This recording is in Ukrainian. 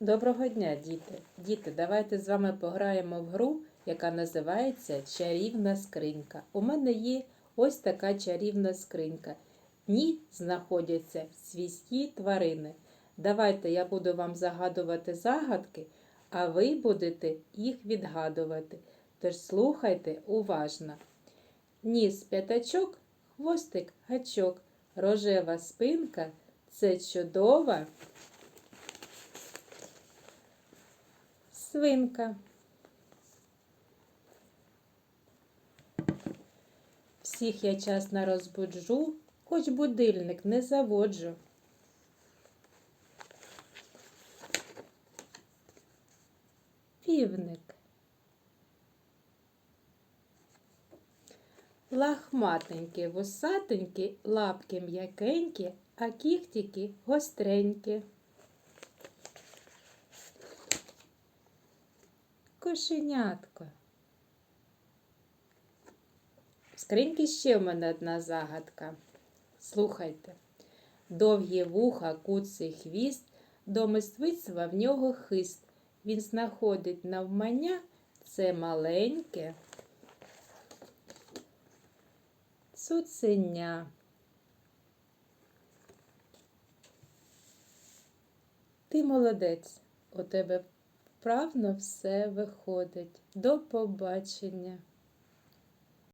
Доброго дня, діти! Діти, давайте з вами пограємо в гру, яка називається Чарівна скринька. У мене є ось така чарівна скринька. В ній знаходяться свійські тварини. Давайте я буду вам загадувати загадки, а ви будете їх відгадувати. Тож слухайте уважно. Ніс п'ятачок, хвостик гачок, рожева спинка це чудова. Свинка. Всіх я часно розбуджу, хоч будильник не заводжу. Півник. Лахматенькі, вусатенькі, лапки м'якенькі, а кіхтики гостренькі. Кошенятко. В скриньки ще в мене одна загадка. Слухайте. Довгі вуха, куций хвіст, до мисливства в нього хист. Він знаходить навмання це маленьке цуценя. Ти молодець, у тебе вправно все виходить. До побачення.